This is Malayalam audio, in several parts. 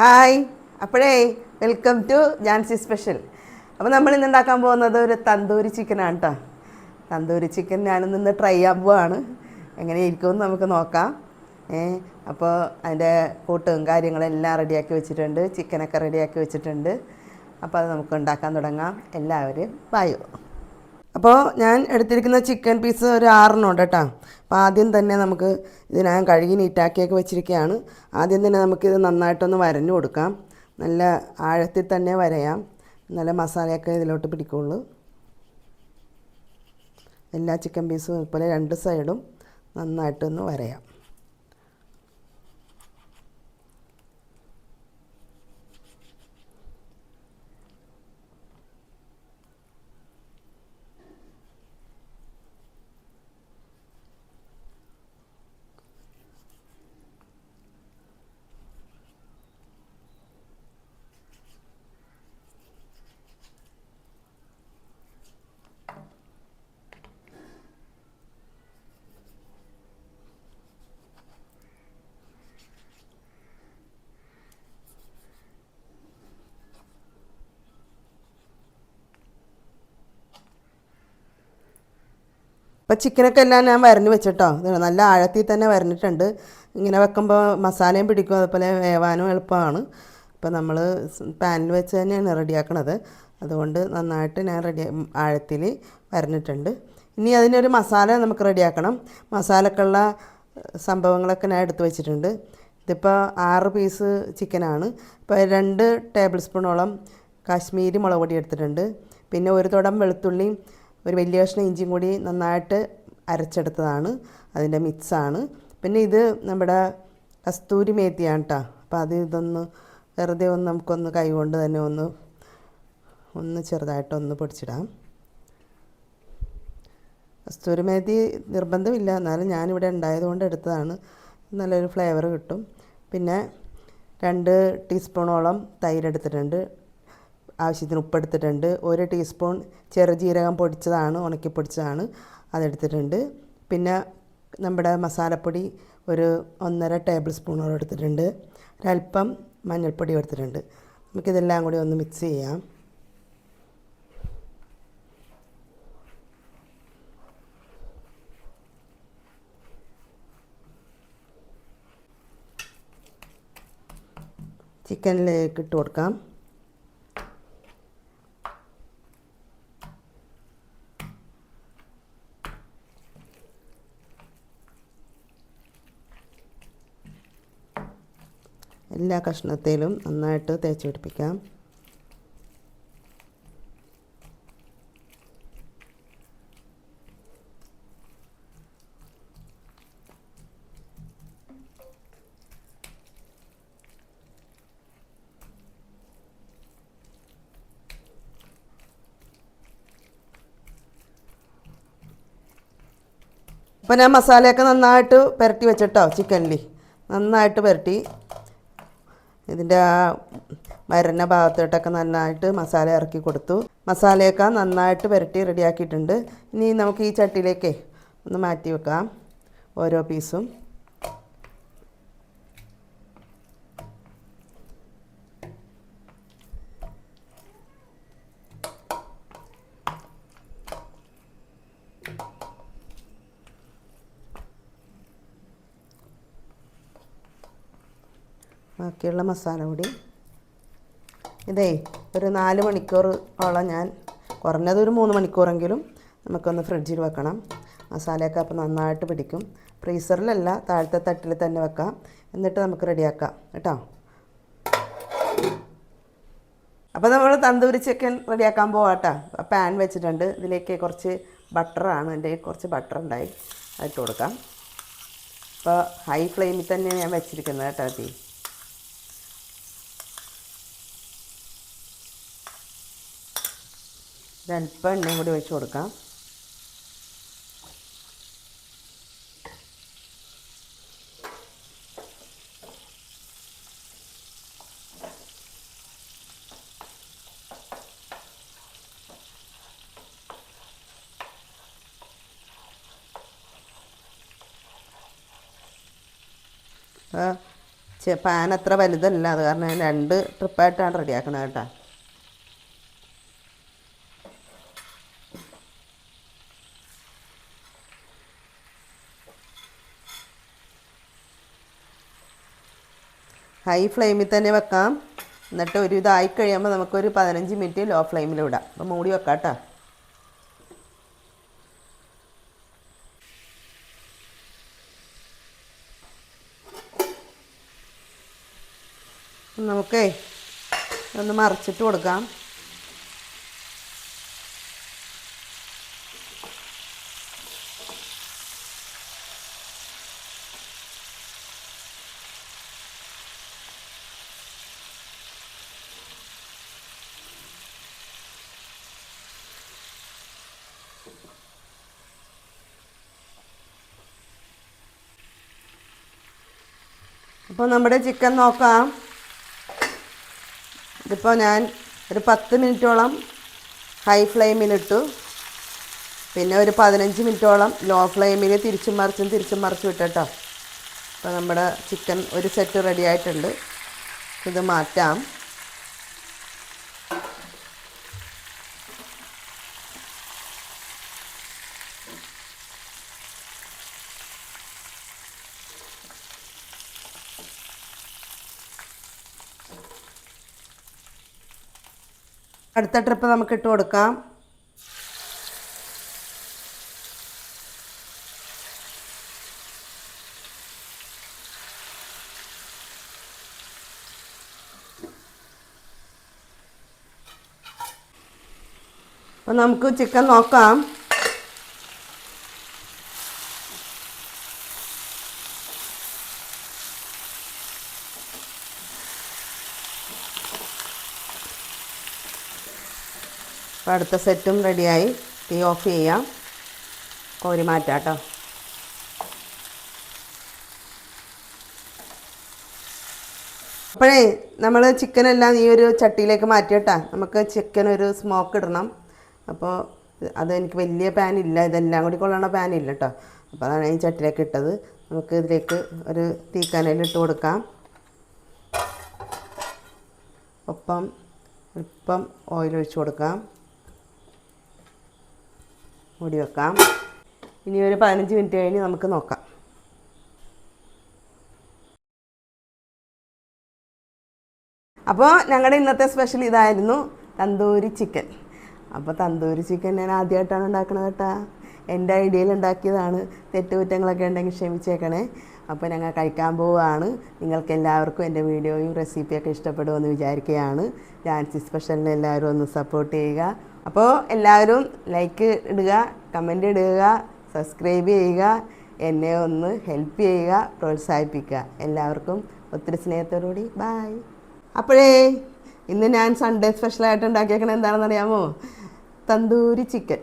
ഹായ്. അപ്പോഴേ വെൽക്കം ടു ജാൻസി സ്പെഷ്യൽ അപ്പോൾ നമ്മൾ ഇന്ന് ഉണ്ടാക്കാൻ പോകുന്നത് ഒരു തന്തൂരി ചിക്കനാണ് കേട്ടോ തന്തൂരി ചിക്കൻ ഞാനിന്ന് ട്രൈ ചെയ്യാൻ പോവാണ്. എങ്ങനെ ഇരിക്കുമെന്ന് നമുക്ക് നോക്കാം. ഏ അപ്പോൾ അതിന്റെ കൂട്ടും കാര്യങ്ങളെല്ലാം റെഡിയാക്കി വെച്ചിട്ടുണ്ട്. ചിക്കനൊക്കെ റെഡിയാക്കി വെച്ചിട്ടുണ്ട്. അപ്പോൾ അത് നമുക്ക് ഉണ്ടാക്കാൻ തുടങ്ങാം. എല്ലാവരും വായു. അപ്പോൾ ഞാൻ എടുത്തിരിക്കുന്ന ചിക്കൻ പീസ് ഒരു ആറെണ്ണം ഉണ്ട് കേട്ടോ. അപ്പോൾ ആദ്യം തന്നെ നമുക്ക് ഇത് ഞാൻ കഴുകി നീറ്റാക്കിയൊക്കെ വെച്ചിരിക്കുകയാണ്. ആദ്യം തന്നെ നമുക്കിത് നന്നായിട്ടൊന്ന് വരഞ്ഞു കൊടുക്കാം. നല്ല ആഴത്തിൽ തന്നെ വരയാം. നല്ല മസാലയൊക്കെ ഇതിലോട്ട് പിടിക്കുള്ളൂ. എല്ലാ ചിക്കൻ പീസും ഇതുപോലെ രണ്ട് സൈഡും നന്നായിട്ടൊന്ന് വരയാം. ഇപ്പോൾ ചിക്കനൊക്കെ എല്ലാം ഞാൻ വരഞ്ഞ് വെച്ചിട്ടോ. നല്ല ആഴത്തിൽ തന്നെ വരഞ്ഞിട്ടുണ്ട്. ഇങ്ങനെ വെക്കുമ്പോൾ മസാലയും പിടിക്കും അതുപോലെ വേവാനും എളുപ്പമാണ്. അപ്പോൾ നമ്മൾ പാനിൽ വെച്ച് തന്നെയാണ് റെഡിയാക്കണത്. അതുകൊണ്ട് നന്നായിട്ട് ഞാൻ റെഡി ആഴത്തിൽ വരഞ്ഞിട്ടുണ്ട്. ഇനി അതിനൊരു മസാല നമുക്ക് റെഡിയാക്കണം. മസാലക്കുള്ള സംഭവങ്ങളൊക്കെ ഞാൻ എടുത്തു വെച്ചിട്ടുണ്ട്. ഇതിപ്പോൾ ആറ് പീസ് ചിക്കനാണ് ഇപ്പോൾ രണ്ട് ടേബിൾ സ്പൂണോളം കാശ്മീരി മുളക് പൊടി എടുത്തിട്ടുണ്ട്. പിന്നെ ഒരു തുടം വെളുത്തുള്ളിയും ഒരു വലിയ കഷ്ണം ഇഞ്ചിയും കൂടി നന്നായിട്ട് അരച്ചെടുത്തതാണ്. അതിന്റെ മിക്സാണ്. പിന്നെ ഇത് നമ്മുടെ കസ്തൂരി മേത്തിയാണ് കേട്ടോ അപ്പോൾ അത് ഇതൊന്ന് വെറുതെ ഒന്ന് നമുക്കൊന്ന് കൈകൊണ്ട് തന്നെ ഒന്ന് ഒന്ന് ചെറുതായിട്ടൊന്ന് പൊടിച്ചിടാം. കസ്തൂരി മേത്തി നിർബന്ധമില്ല. എന്നാലും ഞാനിവിടെ ഉണ്ടായതുകൊണ്ട് എടുത്തതാണ്. നല്ലൊരു ഫ്ലേവർ കിട്ടും. പിന്നെ രണ്ട് ടീസ്പൂണോളം തൈര് എടുത്തിട്ടുണ്ട്. ആവശ്യത്തിന് ഉപ്പെടുത്തിട്ടുണ്ട്. ഒരു ടീസ്പൂൺ ചെറുജീരകം പൊടിച്ചതാണ് ഉണക്കി പൊടിച്ചതാണ് അതെടുത്തിട്ടുണ്ട്. പിന്നെ നമ്മുടെ മസാലപ്പൊടി ഒരു ഒന്നര ടേബിൾ സ്പൂണോളം എടുത്തിട്ടുണ്ട്. ഒരല്പം മഞ്ഞൾപ്പൊടി എടുത്തിട്ടുണ്ട്. നമുക്കിതെല്ലാം കൂടി ഒന്ന് മിക്സ് ചെയ്യാം. ചിക്കനിലേക്ക് ഇട്ട് കൊടുക്കാം. എല്ലാ കഷ്ണത്തിലും നന്നായിട്ട് തേച്ച് പിടിപ്പിക്കാം. അപ്പോൾ ഞാൻ മസാലയൊക്കെ നന്നായിട്ട് പുരട്ടി വെച്ചിട്ടോ ചിക്കനിൽ നന്നായിട്ട് പുരട്ടി. ഇതിന്റെ ആ വരുന്ന ഭാഗത്തോട്ടൊക്കെ നന്നായിട്ട് മസാല ഇറക്കി കൊടുത്തു. മസാലയൊക്കെ നന്നായിട്ട് പുരട്ടി റെഡിയാക്കിയിട്ടുണ്ട് ഇനി നമുക്ക് ഈ ചട്ടിയിലേക്ക് ഒന്ന് മാറ്റി വെക്കാം. ഓരോ പീസും ബാക്കിയുള്ള മസാല കൂടി ഇതേ ഒരു നാല് മണിക്കൂർ ഓളം ഞാൻ കുറഞ്ഞത് ഒരു മൂന്ന് മണിക്കൂറെങ്കിലും നമുക്കൊന്ന് ഫ്രിഡ്ജിൽ വെക്കണം. മസാലയൊക്കെ അപ്പോൾ നന്നായിട്ട് പിടിക്കും. ഫ്രീസറിലല്ല താഴത്തെ തട്ടിൽ തന്നെ വെക്കാം. എന്നിട്ട് നമുക്ക് റെഡിയാക്കാം. കേട്ടോ? അപ്പോൾ നമ്മൾ തന്തൂരി ചിക്കൻ റെഡിയാക്കാൻ പോവാട്ടോ പാൻ വെച്ചിട്ടുണ്ട്. ഇതിലേക്ക് കുറച്ച് ബട്ടറാണ്. എന്റെ കുറച്ച് ബട്ടർ ഉണ്ടായി അതിട്ട് കൊടുക്കാം. അപ്പോൾ ഹൈ ഫ്ലെയിമിൽ തന്നെ ഞാൻ വെച്ചിരിക്കുന്നത് കേട്ടോ തീ ഒരല്പം എണ്ണയും കൂടി ഒഴിച്ച് കൊടുക്കാം. പാൻ അത്ര വലുതല്ല അത് കാരണം രണ്ട് ട്രിപ്പായിട്ടാണ് റെഡിയാക്കണത് കേട്ടോ. ഹൈ ഫ്ലെയിമിൽ തന്നെ വെക്കാം. എന്നിട്ട് ഒരു ഇതായി കഴിയുമ്പോൾ നമുക്കൊരു പതിനഞ്ച് മിനിറ്റ് ലോ ഫ്ലെയിമിൽ വിടാം അപ്പോൾ മൂടി വെക്കാം കേട്ടോ. നമുക്കേ ഒന്ന് മറിച്ചിട്ട് കൊടുക്കാം. അപ്പോൾ നമ്മുടെ ചിക്കൻ നോക്കാം. ഇതിപ്പോൾ ഞാൻ ഒരു പത്ത് മിനിറ്റോളം ഹൈ ഫ്ലെയിമിലിട്ടു പിന്നെ ഒരു പതിനഞ്ച് മിനിറ്റോളം ലോ ഫ്ലെയിമിൽ തിരിച്ചും മറിച്ചും തിരിച്ചും മറിച്ചും ഇട്ടോ അപ്പോൾ നമ്മുടെ ചിക്കൻ ഒരു സെറ്റ് റെഡി ആയിട്ടുണ്ട്. ഇത് മാറ്റാം. അടുത്ത ട്രിപ്പ് നമുക്ക് ഇട്ട് കൊടുക്കാം. അപ്പോൾ നമുക്ക് ചിക്കൻ നോക്കാം. അപ്പോൾ അടുത്ത സെറ്റും റെഡിയായി. തീ ഓഫ് ചെയ്യാം. കോരി മാറ്റാം കേട്ടോ. അപ്പോഴേ നമ്മൾ ചിക്കനെല്ലാം ഈ ഒരു ചട്ടിയിലേക്ക് മാറ്റിയിട്ടാ നമുക്ക് ചിക്കൻ ഒരു സ്മോക്ക് ഇടണം. അപ്പോൾ അത് എനിക്ക് വലിയ പാൻ ഇല്ല. ഇതെല്ലാം കൂടി കൊള്ളണ പാൻ കേട്ടോ. അപ്പോൾ അതാണ് ഈ ചട്ടിയിലേക്ക് ഇട്ടത്. നമുക്ക് ഇതിലേക്ക് ഒരു തീക്കാനയിൽ ഇട്ട് കൊടുക്കാം. ഒപ്പം അല്പം ഓയിൽ ഒഴിച്ച് കൊടുക്കാം. മൂടി വെക്കാം. ഇനി ഒരു പതിനഞ്ച് മിനിറ്റ് കഴിഞ്ഞ് നമുക്ക് നോക്കാം. അപ്പോൾ ഞങ്ങളുടെ ഇന്നത്തെ സ്പെഷ്യൽ ഇതായിരുന്നു തന്തൂരി ചിക്കൻ. അപ്പോൾ തന്തൂരി ചിക്കൻ ഞാൻ ആദ്യമായിട്ടാണ് ഉണ്ടാക്കണത് കേട്ടാ. എന്റെ ഐഡിയയിൽ ഉണ്ടാക്കിയതാണ്. തെറ്റുകുറ്റങ്ങളൊക്കെ ഉണ്ടെങ്കിൽ ക്ഷമിച്ചേക്കണേ. അപ്പോൾ ഞങ്ങൾ കഴിക്കാൻ പോവുകയാണ്. നിങ്ങൾക്ക് എല്ലാവർക്കും എന്റെ വീഡിയോയും റെസിപ്പിയൊക്കെ ഇഷ്ടപ്പെടുമെന്ന് വിചാരിക്കുകയാണ്. ഡാൻസി സ്പെഷ്യലിന് എല്ലാവരും ഒന്ന് സപ്പോർട്ട് ചെയ്യുക. അപ്പോൾ എല്ലാവരും ലൈക്ക് ഇടുക കമന്റ് ഇടുക സബ്സ്ക്രൈബ് ചെയ്യുക എന്നെ ഒന്ന് ഹെൽപ്പ് ചെയ്യുക പ്രോത്സാഹിപ്പിക്കുക. എല്ലാവർക്കും ഒത്തിരി സ്നേഹത്തോടുകൂടി. ബായ് അപ്പോഴേ ഇന്ന് ഞാൻ സൺഡേ സ്പെഷ്യലായിട്ട് ഉണ്ടാക്കിയേക്കണത് എന്താണെന്ന് അറിയാമോ? തന്തൂരി ചിക്കൻ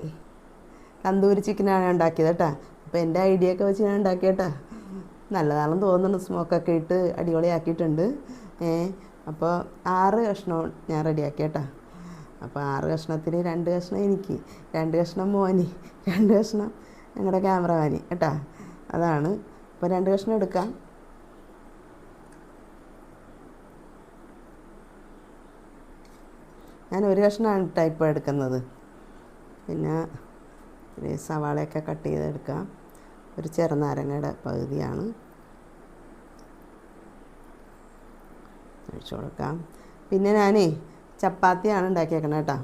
തന്തൂരി ചിക്കനാണ് ഉണ്ടാക്കിയത് കേട്ടോ. അപ്പോൾ എന്റെ ഐഡിയ ഒക്കെ വെച്ച് ഞാൻ ഉണ്ടാക്കിയേട്ടാ നല്ലതാണെന്ന് തോന്നുന്നു സ്മോക്കൊക്കെ ഇട്ട് അടിപൊളിയാക്കിയിട്ടുണ്ട്. ഏ അപ്പോൾ ആറ് കഷ്ണം ഞാൻ റെഡിയാക്കി കേട്ടോ. അപ്പോൾ ആറ് കഷ്ണത്തിന് രണ്ട് കഷ്ണം എനിക്ക് രണ്ട് കഷ്ണം മോനി രണ്ട് കഷ്ണം ഞങ്ങളുടെ ക്യാമറമാനി കേട്ടോ. അതാണ്. അപ്പോൾ രണ്ട് കഷ്ണം എടുക്കാം. ഞാൻ ഒരു കഷ്ണമാണ് ടൈപ്പ് എടുക്കുന്നത്. പിന്നെ ഒരു സവാളയൊക്കെ കട്ട് ചെയ്തെടുക്കാം ഒരു ചെറുനാരങ്ങയുടെ പകുതിയാണ്. ഒഴിച്ചു കൊടുക്കാം. പിന്നെ ഞാനേ ചപ്പാത്തിയാണ് ഉണ്ടാക്കിയേക്കണത് കേട്ടോ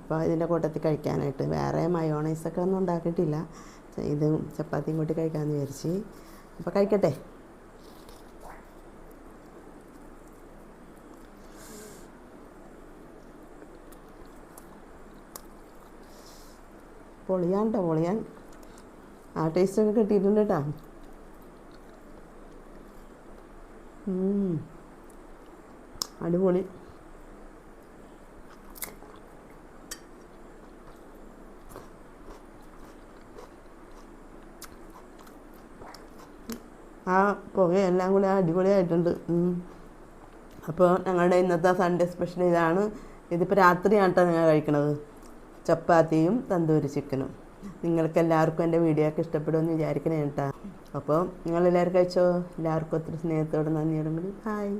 അപ്പോൾ ഇതിന്റെ കൂട്ടത്തിൽ കഴിക്കാനായിട്ട്. വേറെ മയോണൈസൊക്കെ ഒന്നും ഉണ്ടാക്കിയിട്ടില്ല. ഇത് ചപ്പാത്തിയും കൂട്ടി കഴിക്കാമെന്ന് വിചാരിച്ച്. അപ്പോൾ കഴിക്കട്ടെ. പൊളിയാൻ കേട്ടോ പൊളിയാൻ. ആ ടേസ്റ്റൊക്കെ കിട്ടിയിട്ടുണ്ട് കേട്ടോ. അടിപൊളി. ആ പുകയെല്ലാം കൂടി അടിപൊളിയായിട്ടുണ്ട്. അപ്പോൾ ഞങ്ങളുടെ ഇന്നത്തെ സൺഡേ സ്പെഷ്യൽ ഇതാണ്. ഇതിപ്പോൾ രാത്രിയാണ് കഴിക്കുന്നത് കഴിക്കണത്. ചപ്പാത്തിയും തന്തൂരി ചിക്കനും. നിങ്ങൾക്ക് എല്ലാവർക്കും എന്റെ വീഡിയോ ഒക്കെ ഇഷ്ടപ്പെടുമെന്ന് വിചാരിക്കണേ കേട്ടോ. അപ്പോൾ നിങ്ങളെല്ലാവരും കഴിച്ചോ? എല്ലാവർക്കും ഒത്തിരി സ്നേഹത്തോടെ നന്ദിയോടും കൂടി. ഹായ്